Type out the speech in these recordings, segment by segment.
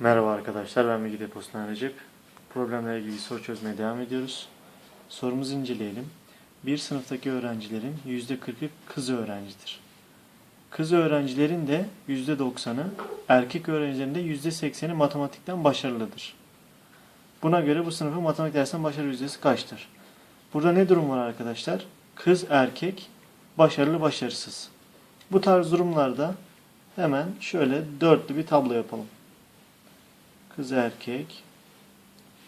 Merhaba arkadaşlar, ben Bilgi Deposu'ndan Recep. Problemlerle ilgili soru çözmeye devam ediyoruz. Sorumuzu inceleyelim. Bir sınıftaki öğrencilerin %40'ı kız öğrencidir. Kız öğrencilerin de %90'ı, erkek öğrencilerin de %80'i matematikten başarılıdır. Buna göre bu sınıfın matematik dersinden başarı yüzdesi kaçtır? Burada ne durum var arkadaşlar? Kız, erkek, başarılı, başarısız. Bu tarz durumlarda hemen şöyle dörtlü bir tablo yapalım. Kız erkek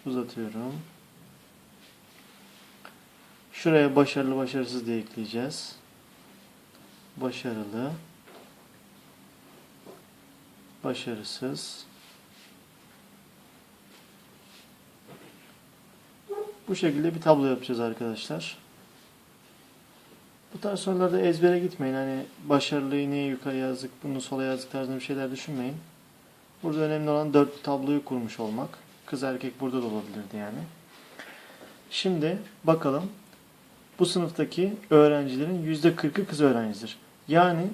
uzatıyorum. Şuraya başarılı başarısız diye ekleyeceğiz. Başarılı başarısız Bu şekilde bir tablo yapacağız arkadaşlar. Bu tarz sorularda ezbere gitmeyin. Hani başarılıyı niye yukarı yazdık, bunu sola yazdık tarzında bir şeyler düşünmeyin. Burada önemli olan dört tabloyu kurmuş olmak. Kız erkek burada da olabilirdi yani. Şimdi bakalım. Bu sınıftaki öğrencilerin %40'ı kız öğrencidir. Yani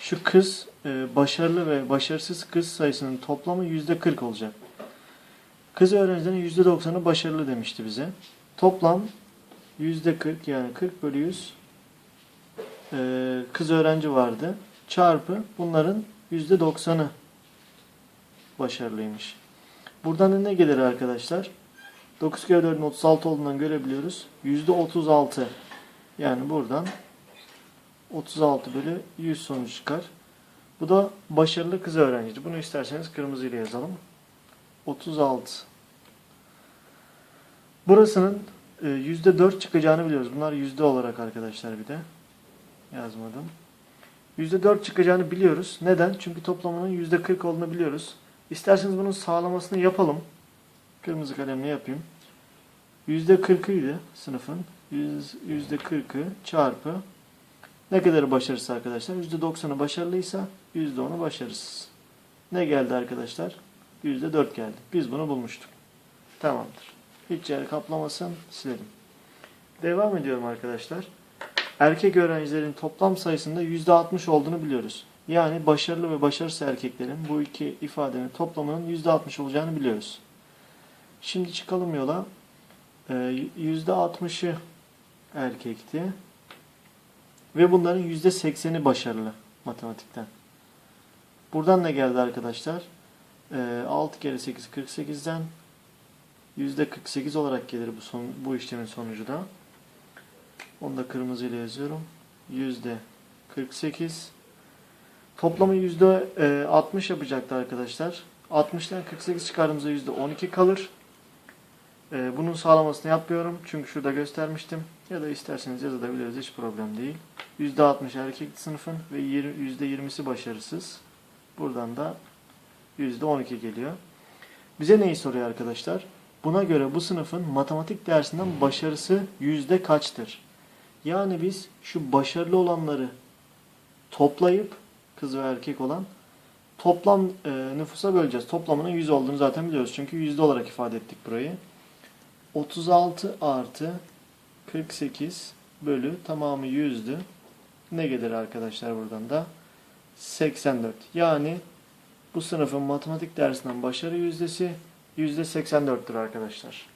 şu kız e, başarılı ve başarısız kız sayısının toplamı %40 olacak. Kız öğrencilerin %90'ı başarılı demişti bize. Toplam %40 yani 40 bölü 100 e, kız öğrenci vardı. Çarpı bunların %90'ı başarılıymış. Buradan da ne gelir arkadaşlar? 9 kere 4'ün 36 olduğundan görebiliyoruz. %36 yani buradan 36 bölü 100 sonucu çıkar. Bu da başarılı kız öğrencidir. Bunu isterseniz kırmızı ile yazalım. 36. Burasının e, %4 çıkacağını biliyoruz. Bunlar yüzde olarak arkadaşlar bir de. Yazmadım. %4 çıkacağını biliyoruz. Neden? Çünkü toplamının %40 olduğunu biliyoruz. İsterseniz bunun sağlamasını yapalım. Kırmızı kalemle yapayım. %40'ıydı sınıfın. %40'ı çarpı ne kadar başarısız arkadaşlar? %90'ı başarılıysa %10'u başarısız. Ne geldi arkadaşlar? %4 geldi. Biz bunu bulmuştuk. Tamamdır. Hiç yer kaplamasın. Silelim. Devam ediyorum arkadaşlar. Erkek öğrencilerin toplam sayısında %60 olduğunu biliyoruz. Yani başarılı ve başarısız erkeklerin bu iki ifadenin toplamının %60 olacağını biliyoruz. Şimdi çıkalım yola. Ee, %60'ı erkekti. Ve bunların %80'i başarılı matematikten. Buradan ne geldi arkadaşlar? Ee, 6 kere 8 48'den %48 olarak gelir bu, son, bu işlemin sonucu da. Onu da kırmızı ile yazıyorum. %48 Toplamı %60 yapacaktı arkadaşlar. 60'tan 48 çıkardığımızda %12 kalır. Ee, Bunun sağlamasını yapmıyorum. Çünkü şurada göstermiştim. Ya da isterseniz yazabiliriz. Hiç problem değil. %60 erkek sınıfın ve %20'si başarısız. Buradan da %12 geliyor. Bize neyi soruyor arkadaşlar? Buna göre bu sınıfın matematik dersinden başarısı yüzde kaçtır? Yani biz şu başarılı olanları toplayıp kız ve erkek olan toplam e, nüfusa böleceğiz. Toplamının 100 olduğunu zaten biliyoruz. Çünkü yüzde olarak ifade ettik burayı. 36 artı 48 bölü tamamı yüzdü. Ne gelir arkadaşlar buradan da? 84. Yani bu sınıfın matematik dersinden başarı yüzdesi %84'tür arkadaşlar.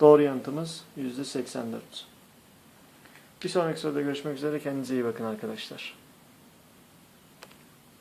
Doğru yanıtımız %84. Bir sonraki soruda görüşmek üzere. Kendinize iyi bakın arkadaşlar.